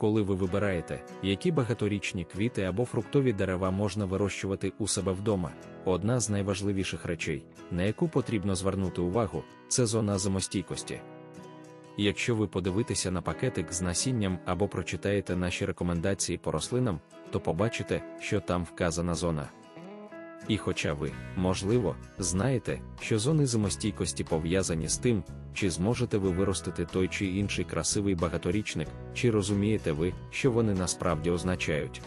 коли ви вибираєте, які багаторічні квіти або фруктові дерева можна вирощувати у себе вдома, одна з найважливіших речей, на яку потрібно звернути увагу, це зона зимостійкості. Якщо ви подивитеся на пакетик з насінням або прочитаєте наші рекомендації по рослинам, то побачите, що там вказана зона. І хоча ви, можливо, знаєте, що зони зимостійкості пов'язані з тим, чи зможете ви виростити той чи інший красивий багаторічник, чи розумієте ви, що вони насправді означають.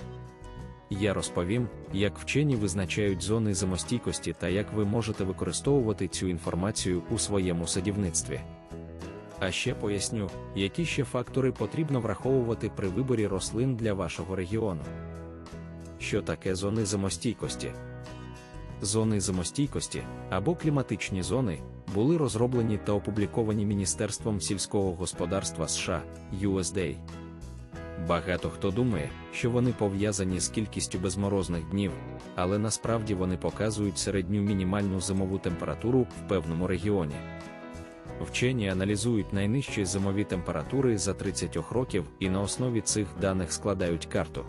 Я розповім, як вчені визначають зони зимостійкості та як ви можете використовувати цю інформацію у своєму садівництві. А ще поясню, які ще фактори потрібно враховувати при виборі рослин для вашого регіону. Що таке зони зимостійкості? Зони зимостійкості або кліматичні зони були розроблені та опубліковані Міністерством сільського господарства США USDA. Багато хто думає, що вони пов'язані з кількістю безморозних днів, але насправді вони показують середню мінімальну зимову температуру в певному регіоні. Вчені аналізують найнижчі зимові температури за 30 років і на основі цих даних складають карту.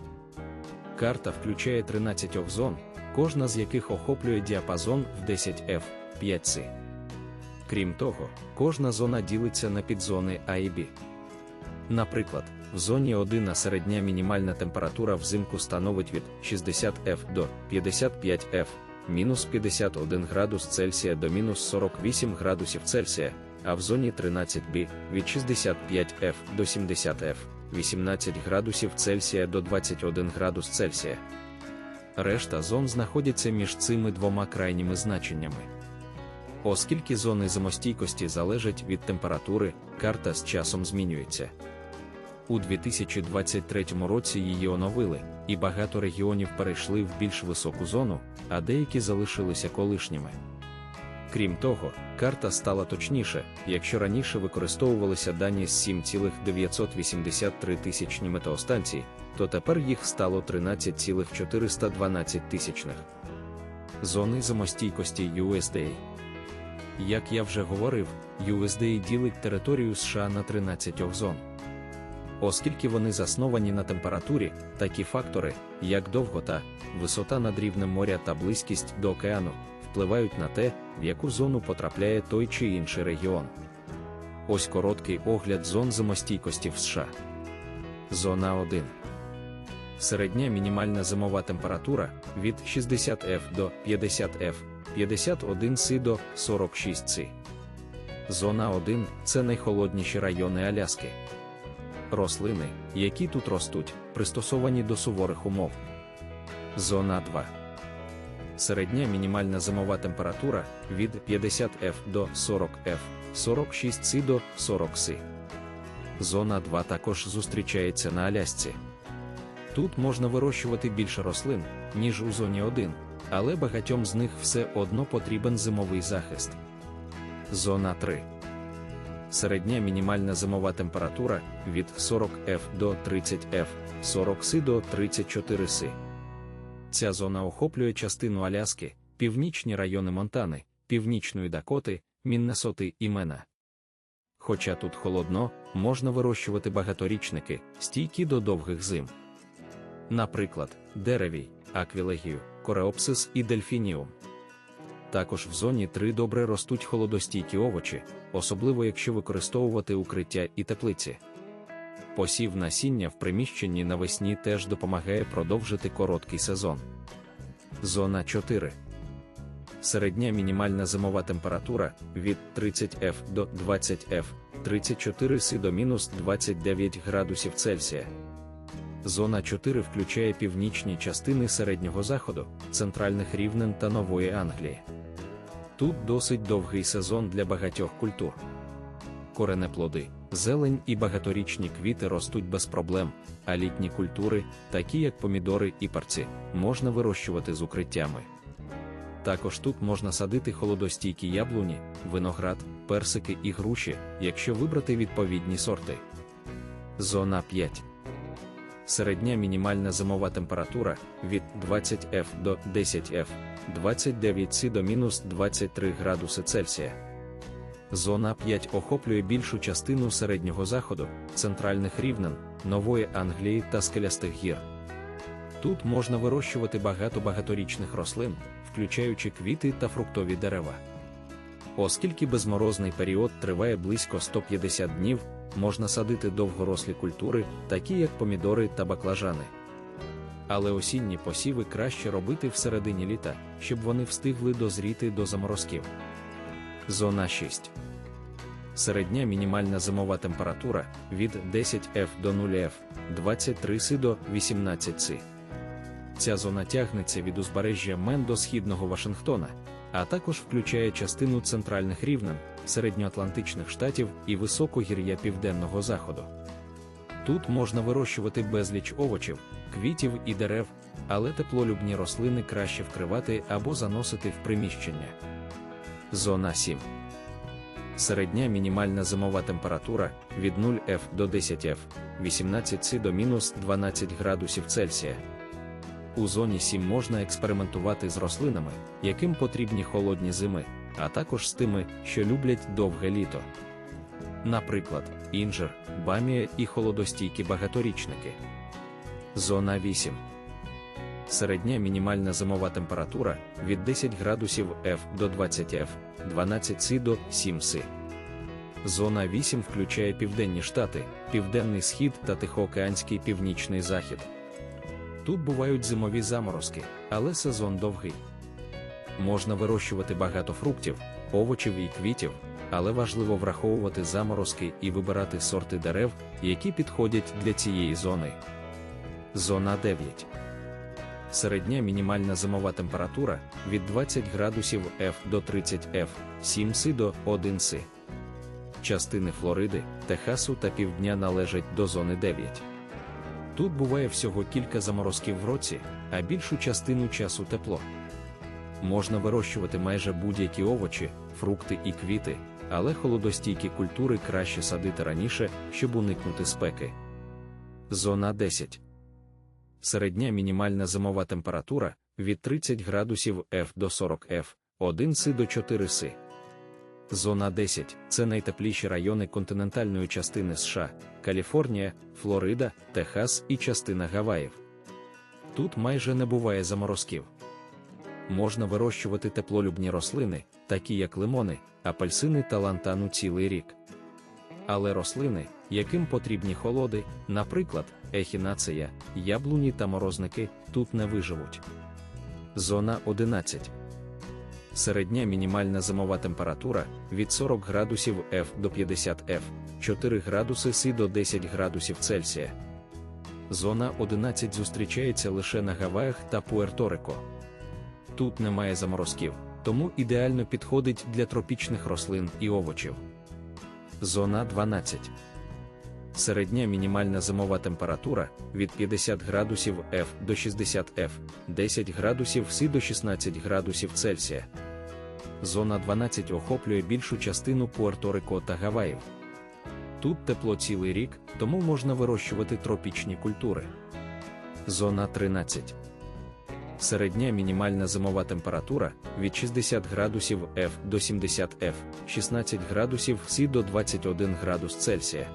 Карта включає 13 зон, кожна з яких охоплює діапазон в 10 f 5 c Крім того, кожна зона ділиться на підзони А і Б. Наприклад, в зоні 1 середня мінімальна температура взимку становить від 60 f до 55 f мінус 51 градус Цельсія до мінус 48 градусів Цельсія, а в зоні 13Б від 65 f до 70 f 18 градусів Цельсія до 21 градус Цельсія. Решта зон знаходяться між цими двома крайніми значеннями. Оскільки зони зимостійкості залежать від температури, карта з часом змінюється. У 2023 році її оновили, і багато регіонів перейшли в більш високу зону, а деякі залишилися колишніми. Крім того, карта стала точніше, якщо раніше використовувалися дані з 7,983 тисячні метеостанцій, то тепер їх стало 13,412 тисячних. Зони зимостійкості USDA Як я вже говорив, USDA ділить територію США на 13 зон. Оскільки вони засновані на температурі, такі фактори, як довгота, висота над рівнем моря та близькість до океану, впливають на те, в яку зону потрапляє той чи інший регіон. Ось короткий огляд зон зимостійкості в США. Зона 1. Середня мінімальна зимова температура від 60 F до 50 F, 51 С до 46 С. Зона 1 це найхолодніші райони Аляски. Рослини, які тут ростуть, пристосовані до суворих умов. Зона 2. Середня мінімальна зимова температура від 50 F до 40 F, 46 С до 40 С. Зона 2 також зустрічається на Алясці. Тут можна вирощувати більше рослин, ніж у зоні 1, але багатьом з них все одно потрібен зимовий захист. Зона 3. Середня мінімальна зимова температура від 40 F до 30 F, 40 С до 34 С. Ця зона охоплює частину Аляски, північні райони Монтани, Північної Дакоти, Міннесоти і Мена. Хоча тут холодно, можна вирощувати багаторічники, стійкі до довгих зим. Наприклад, деревій, аквілегію, кореопсис і дельфініум. Також в зоні 3 добре ростуть холодостійкі овочі, особливо якщо використовувати укриття і теплиці. Посів насіння в приміщенні навесні теж допомагає продовжити короткий сезон. Зона 4. Середня мінімальна зимова температура від 30 F до 20 F, 34 С до мінус 29 градусів Цельсія. Зона 4 включає північні частини середнього заходу, центральних рівнин та Нової Англії. Тут досить довгий сезон для багатьох культур. Коренеплоди, зелень і багаторічні квіти ростуть без проблем, а літні культури, такі як помідори і парці, можна вирощувати з укриттями. Також тут можна садити холодостійкі яблуні, виноград, персики і груші, якщо вибрати відповідні сорти. Зона 5. Середня мінімальна зимова температура від 20 F до 10 F, 29 С до мінус 23 градуси Цельсія. Зона 5 охоплює більшу частину середнього заходу, центральних рівнин, Нової Англії та скелястих гір. Тут можна вирощувати багато багаторічних рослин, включаючи квіти та фруктові дерева. Оскільки безморозний період триває близько 150 днів, можна садити довгорослі культури, такі як помідори та баклажани. Але осінні посіви краще робити всередині літа, щоб вони встигли дозріти до заморозків. Зона 6. Середня мінімальна зимова температура від 10 F до 0 F, 23 С до 18 С. Ця зона тягнеться від узбережжя Мен до східного Вашингтона, а також включає частину центральних рівнин, середньоатлантичних штатів і високогір'я південного заходу. Тут можна вирощувати безліч овочів, квітів і дерев, але теплолюбні рослини краще вкривати або заносити в приміщення. Зона 7. Середня мінімальна зимова температура від 0 F до 10 F, 18 С до мінус 12 градусів Цельсія. У зоні 7 можна експериментувати з рослинами, яким потрібні холодні зими, а також з тими, що люблять довге літо. Наприклад, інжир, бамія і холодостійкі багаторічники. Зона 8. Середня мінімальна зимова температура від 10 градусів F до 20 F, 12 С до 7 С. Зона 8 включає південні штати, південний схід та Тихоокеанський північний захід. Тут бувають зимові заморозки, але сезон довгий. Можна вирощувати багато фруктів, овочів і квітів, але важливо враховувати заморозки і вибирати сорти дерев, які підходять для цієї зони. Зона 9. Середня мінімальна зимова температура від 20 градусів F до 30 F, 7 С до 1 С. Частини Флориди, Техасу та півдня належать до зони 9. Тут буває всього кілька заморозків в році, а більшу частину часу тепло. Можна вирощувати майже будь-які овочі, фрукти і квіти, але холодостійкі культури краще садити раніше, щоб уникнути спеки. Зона 10. Середня мінімальна зимова температура від 30 градусів F до 40 F, 1 С до 4 С. Зона 10 це найтепліші райони континентальної частини США, Каліфорнія, Флорида, Техас і частина Гаваїв. Тут майже не буває заморозків. Можна вирощувати теплолюбні рослини, такі як лимони, апельсини та лантану цілий рік. Але рослини, яким потрібні холоди, наприклад, ехінацея, яблуні та морозники, тут не виживуть. Зона 11. Середня мінімальна зимова температура від 40 градусів F до 50 F, 4 градуси С до 10 градусів Цельсія. Зона 11 зустрічається лише на Гаваях та Пуерто-Рико. Тут немає заморозків, тому ідеально підходить для тропічних рослин і овочів. Зона 12. Середня мінімальна зимова температура від 50 градусів F до 60 F, 10 градусів С до 16 градусів Цельсія. Зона 12 охоплює більшу частину Пуерто-Рико та Гаваїв. Тут тепло цілий рік, тому можна вирощувати тропічні культури. Зона 13. Середня мінімальна зимова температура від 60 градусів F до 70 F, 16 градусів С до 21 градус Цельсія.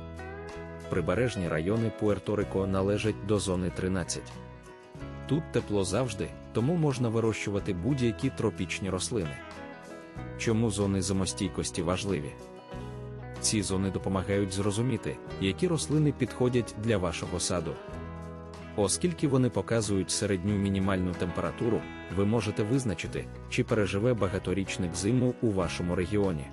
Прибережні райони Пуерто-Рико належать до зони 13. Тут тепло завжди, тому можна вирощувати будь-які тропічні рослини. Чому зони зимостійкості важливі? Ці зони допомагають зрозуміти, які рослини підходять для вашого саду. Оскільки вони показують середню мінімальну температуру, ви можете визначити, чи переживе багаторічник зиму у вашому регіоні.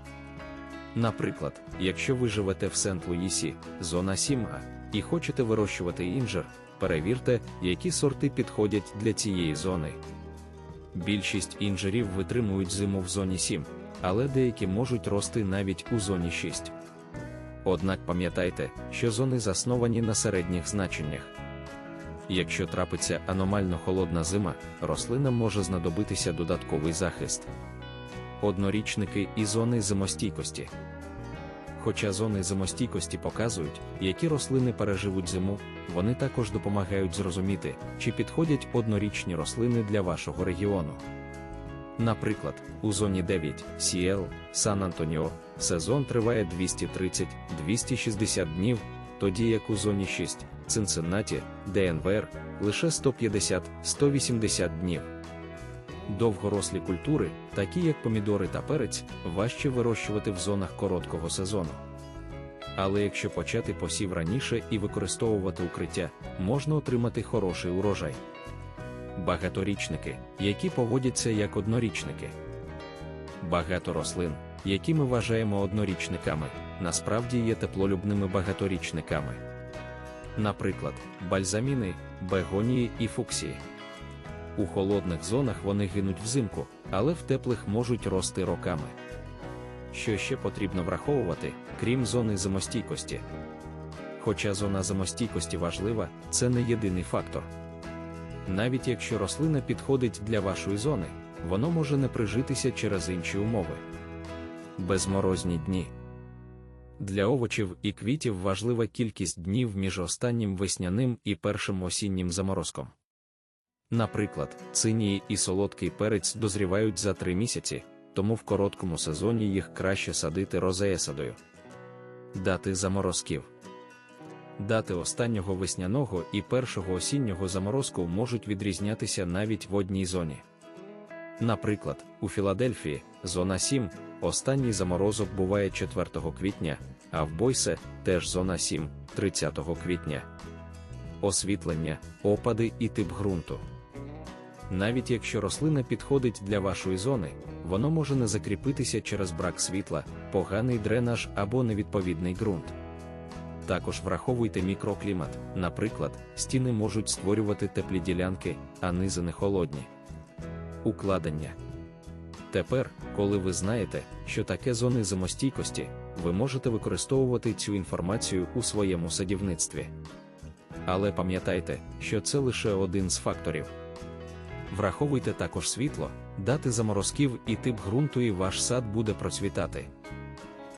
Наприклад, якщо ви живете в Сент-Луїсі, зона 7А, і хочете вирощувати інжир, перевірте, які сорти підходять для цієї зони. Більшість інжирів витримують зиму в зоні 7, але деякі можуть рости навіть у зоні 6. Однак пам'ятайте, що зони засновані на середніх значеннях. Якщо трапиться аномально холодна зима, рослинам може знадобитися додатковий захист. Однорічники і зони зимостійкості. Хоча зони зимостійкості показують, які рослини переживуть зиму, вони також допомагають зрозуміти, чи підходять однорічні рослини для вашого регіону. Наприклад, у зоні 9 Сіел, Сан-Антоніо, сезон триває 230-260 днів, тоді як у зоні 6 Цинциннаті, ДНВР лише 150-180 днів. Довгорослі культури, такі як помідори та перець, важче вирощувати в зонах короткого сезону. Але якщо почати посів раніше і використовувати укриття, можна отримати хороший урожай. Багаторічники, які поводяться як однорічники. Багато рослин, які ми вважаємо однорічниками, насправді є теплолюбними багаторічниками. Наприклад, бальзаміни, бегонії і фуксії. У холодних зонах вони гинуть взимку, але в теплих можуть рости роками. Що ще потрібно враховувати, крім зони зимостійкості? Хоча зона зимостійкості важлива, це не єдиний фактор. Навіть якщо рослина підходить для вашої зони, воно може не прижитися через інші умови. Безморозні дні. Для овочів і квітів важлива кількість днів між останнім весняним і першим осіннім заморозком. Наприклад, цинії і солодкий перець дозрівають за три місяці, тому в короткому сезоні їх краще садити розеесадою. Дати заморозків. Дати останнього весняного і першого осіннього заморозку можуть відрізнятися навіть в одній зоні. Наприклад, у Філадельфії, зона 7, останній заморозок буває 4 квітня, а в Бойсе теж зона 7, 30 квітня. Освітлення, опади і тип ґрунту. Навіть якщо рослина підходить для вашої зони, воно може не закріпитися через брак світла, поганий дренаж або невідповідний ґрунт. Також враховуйте мікроклімат, наприклад, стіни можуть створювати теплі ділянки, а низини холодні. Укладення. Тепер, коли ви знаєте, що таке зони зимостійкості, ви можете використовувати цю інформацію у своєму садівництві. Але пам'ятайте, що це лише один з факторів. Враховуйте також світло, дати заморозків і тип ґрунту, і ваш сад буде процвітати.